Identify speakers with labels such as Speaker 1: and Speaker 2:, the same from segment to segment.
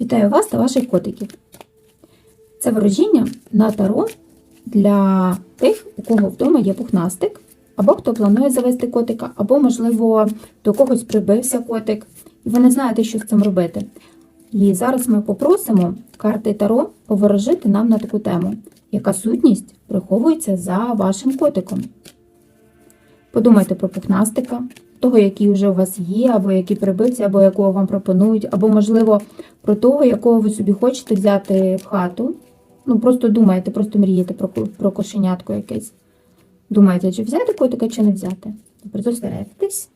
Speaker 1: Вітаю вас та ваших котиків. Це ворожіння на таро для тих, у кого вдома є пухнастик, або хто планує завести котика, або, можливо, до когось прибився котик, і ви не знаєте, що з цим робити. І зараз ми попросимо карти Таро поворожити нам на таку тему, яка сутність приховується за вашим котиком. Подумайте про пухнастика, того, який вже у вас є, або який прибився, або якого вам пропонують, або, можливо, про того, якого ви собі хочете взяти в хату. Ну, просто думаєте, просто мрієте про, про кошенятку якесь. Думаєте, чи взяти котика, чи не взяти. Добре, зосередьтесь.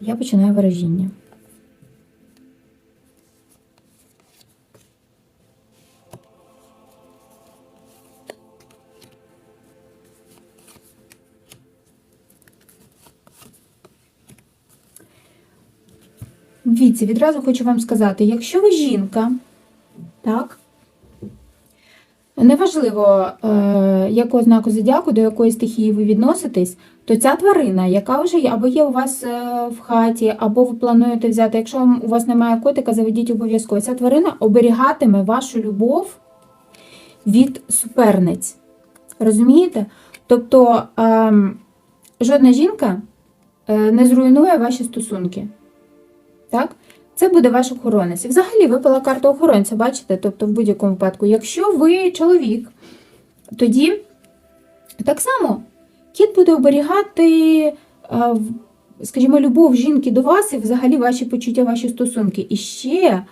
Speaker 1: Я починаю виражіння. Віці, відразу хочу вам сказати, якщо ви жінка, так, неважливо, е, якого знаку зодіаку, до якої стихії ви відноситесь, то ця тварина, яка вже або є у вас е, в хаті, або ви плануєте взяти, якщо у вас немає котика, заведіть обов'язково. Ця тварина оберігатиме вашу любов від суперниць. Розумієте? Тобто ем, жодна жінка е, не зруйнує ваші стосунки. Так? Це буде ваш охоронець. І взагалі випала карта охоронця, бачите? Тобто, в будь-якому випадку, якщо ви чоловік, тоді так само кіт буде оберігати, е, скажімо, любов жінки до вас і взагалі ваші почуття, ваші стосунки. І ще.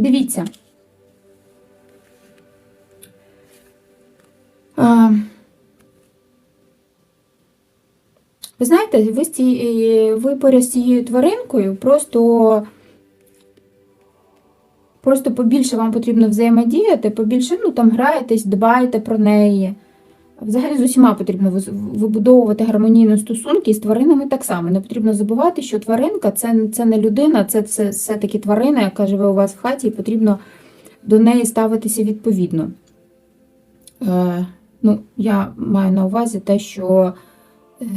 Speaker 1: Дивіться. А, ви знаєте, ви, ви поряд з цією тваринкою просто, просто побільше вам потрібно взаємодіяти, побільше ну, там граєтесь, дбаєте про неї. Взагалі з усіма потрібно вибудовувати гармонійні стосунки і з тваринами так само. Не потрібно забувати, що тваринка це, це не людина, це все- все-таки тварина, яка живе у вас в хаті, і потрібно до неї ставитися відповідно. Е, ну, я маю на увазі те, що,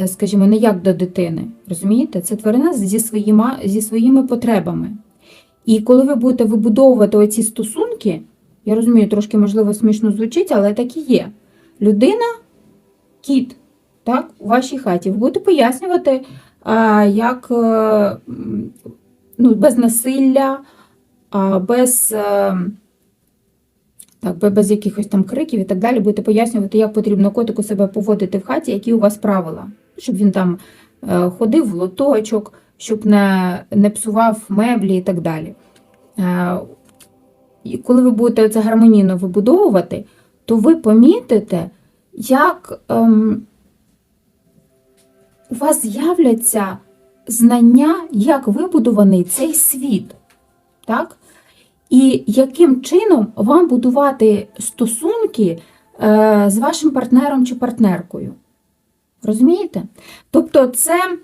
Speaker 1: е, скажімо, не як до дитини. Розумієте? Це тварина зі своїми, зі своїми потребами. І коли ви будете вибудовувати оці стосунки, я розумію, трошки, можливо, смішно звучить, але так і є. Людина кіт, так, у вашій хаті. Ви будете пояснювати, як е, ну, без насилля, без, е, так, без якихось там криків і так далі, будете пояснювати, як потрібно котику себе поводити в хаті, які у вас правила, щоб він там е, ходив в лоточок, щоб не, не псував меблі і так далі. І коли ви будете це гармонійно вибудовувати, то ви помітите, як ем, у вас з'являться знання, як вибудований цей світ. Так? І яким чином вам будувати стосунки е, з вашим партнером чи партнеркою. Розумієте? Тобто, це,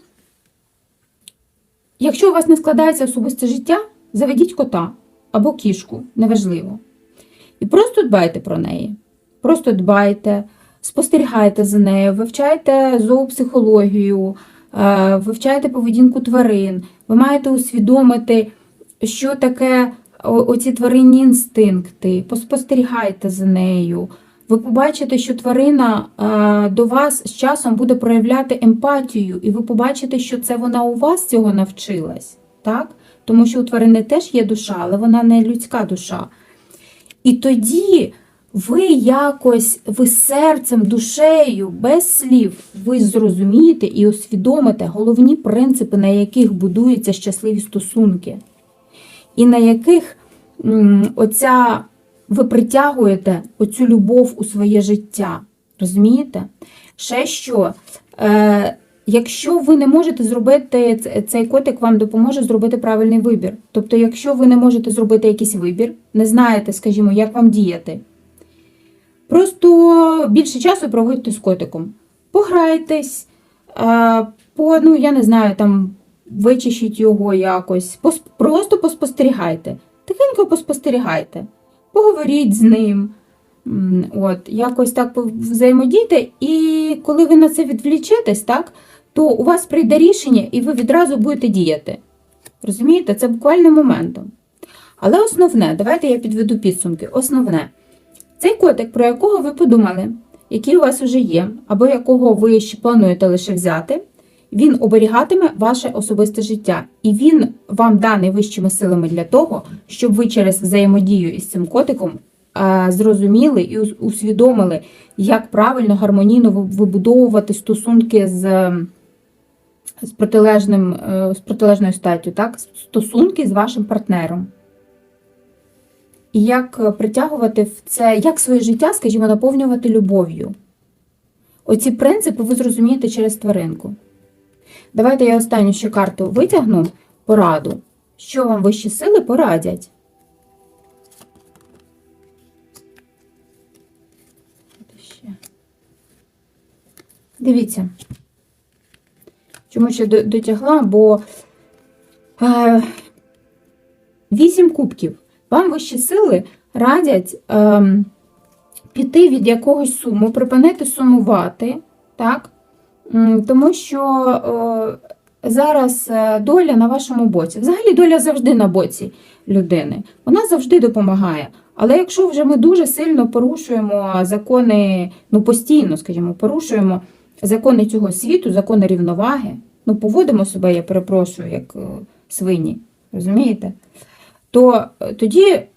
Speaker 1: якщо у вас не складається особисте життя, заведіть кота або кішку, неважливо. І просто дбайте про неї. Просто дбайте, спостерігайте за нею, вивчайте зоопсихологію, е, вивчайте поведінку тварин. Ви маєте усвідомити, що таке оці тваринні інстинкти. Поспостерігайте за нею. Ви побачите, що тварина е, до вас з часом буде проявляти емпатію, і ви побачите, що це вона у вас цього навчилась. Так? Тому що у тварини теж є душа, але вона не людська душа. І тоді ви якось, ви серцем, душею, без слів, ви зрозумієте і усвідомите головні принципи, на яких будуються щасливі стосунки, і на яких оця, ви притягуєте оцю любов у своє життя. Розумієте? Ще що? Е, Якщо ви не можете зробити цей котик вам допоможе зробити правильний вибір. Тобто, якщо ви не можете зробити якийсь вибір, не знаєте, скажімо, як вам діяти, просто більше часу проводьте з котиком. Пограйтесь, а, по, ну, я не знаю, там вичищіть його якось, просто поспостерігайте. Тихенько поспостерігайте, поговоріть з ним. От, якось так взаємодійте, і коли ви на це відвлічетесь, так, то у вас прийде рішення, і ви відразу будете діяти. Розумієте, це буквально моментом. Але основне, давайте я підведу підсумки. Основне, цей котик, про якого ви подумали, який у вас вже є, або якого ви ще плануєте лише взяти, він оберігатиме ваше особисте життя. І він вам даний вищими силами для того, щоб ви через взаємодію із цим котиком е, зрозуміли і усвідомили, як правильно гармонійно вибудовувати стосунки з, з, протилежним, е, з протилежною статтю, так? стосунки з вашим партнером. І як е, притягувати в це, як своє життя, скажімо, наповнювати любов'ю. Оці принципи ви зрозумієте через тваринку. Давайте я останню ще карту витягну пораду. Що вам вищі сили порадять? Дивіться. Чому ще дотягла, бо е, вісім кубків. Вам вищі сили радять ем, піти від якогось суму, припинити сумувати, так? Тому що е, зараз е, доля на вашому боці. Взагалі доля завжди на боці людини. Вона завжди допомагає. Але якщо вже ми дуже сильно порушуємо закони, ну постійно, скажімо, порушуємо закони цього світу, закони рівноваги, ну поводимо себе, я перепрошую, як е, свині, розумієте? То е, тоді е,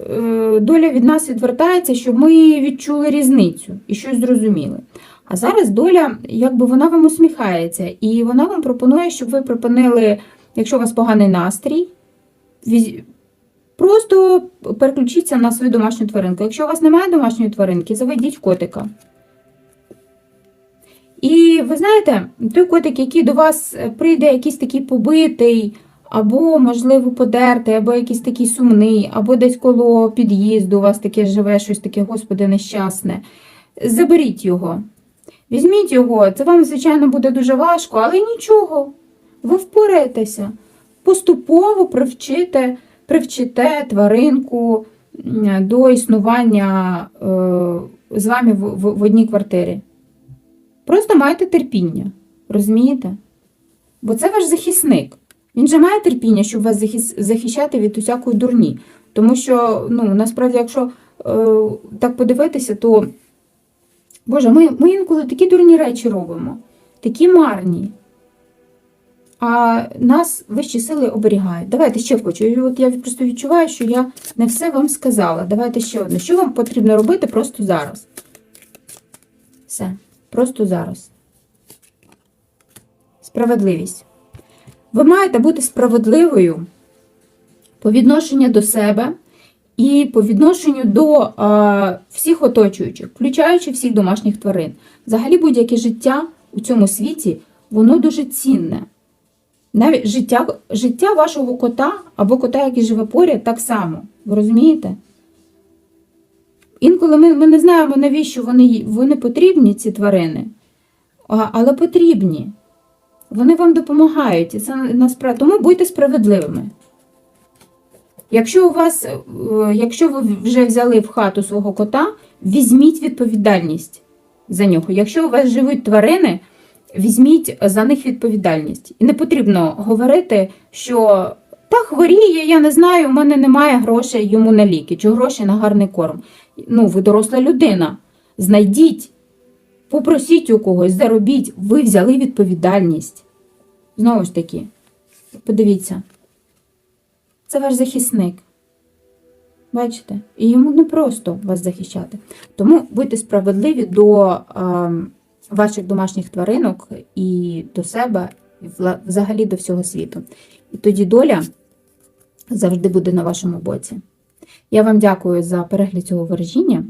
Speaker 1: доля від нас відвертається, щоб ми відчули різницю і щось зрозуміли. А зараз доля, якби вона вам усміхається, і вона вам пропонує, щоб ви припинили, якщо у вас поганий настрій, просто переключіться на свою домашню тваринку. Якщо у вас немає домашньої тваринки, заведіть котика. І ви знаєте, той котик, який до вас е, прийде якийсь такий побитий, або, можливо, подертий, або якийсь такий сумний, або десь коло під'їзду у вас таке живе, щось таке, господи, нещасне. Заберіть його. Візьміть його, це вам, звичайно, буде дуже важко, але нічого. Ви впораєтеся. Поступово привчите, привчите тваринку до існування е, з вами в, в, в одній квартирі. Просто майте терпіння, розумієте? Бо це ваш захисник. Він же має терпіння, щоб вас захищати від усякої дурні. Тому що, ну, насправді, якщо е, так подивитися, то Боже, ми, ми інколи такі дурні речі робимо, такі марні. А нас вищі сили оберігають. Давайте ще хочу. От я просто відчуваю, що я не все вам сказала. Давайте ще одне. Що вам потрібно робити просто зараз? Все, просто зараз. Справедливість. Ви маєте бути справедливою по відношенню до себе і по відношенню до а, всіх оточуючих, включаючи всіх домашніх тварин. Взагалі, будь-яке життя у цьому світі, воно дуже цінне. Навіть життя, життя вашого кота або кота, який живе поряд, так само. Ви розумієте? Інколи ми, ми не знаємо, навіщо вони, вони потрібні, ці тварини, а, але потрібні. Вони вам допомагають. Це насправді. Тому будьте справедливими. Якщо у вас, е, якщо ви вже взяли в хату свого кота, візьміть відповідальність за нього. Якщо у вас живуть тварини, візьміть за них відповідальність. І не потрібно говорити, що та хворіє, я не знаю, у мене немає грошей йому на ліки, чи грошей на гарний корм. Ну, ви доросла людина. Знайдіть, попросіть у когось, заробіть, ви взяли відповідальність. Знову ж таки, подивіться. Це ваш захисник. Бачите? І йому не просто вас захищати. Тому будьте справедливі до е, ваших домашніх тваринок і до себе, і взагалі до всього світу. І тоді доля завжди буде на вашому боці. Я вам дякую за перегляд цього вираження.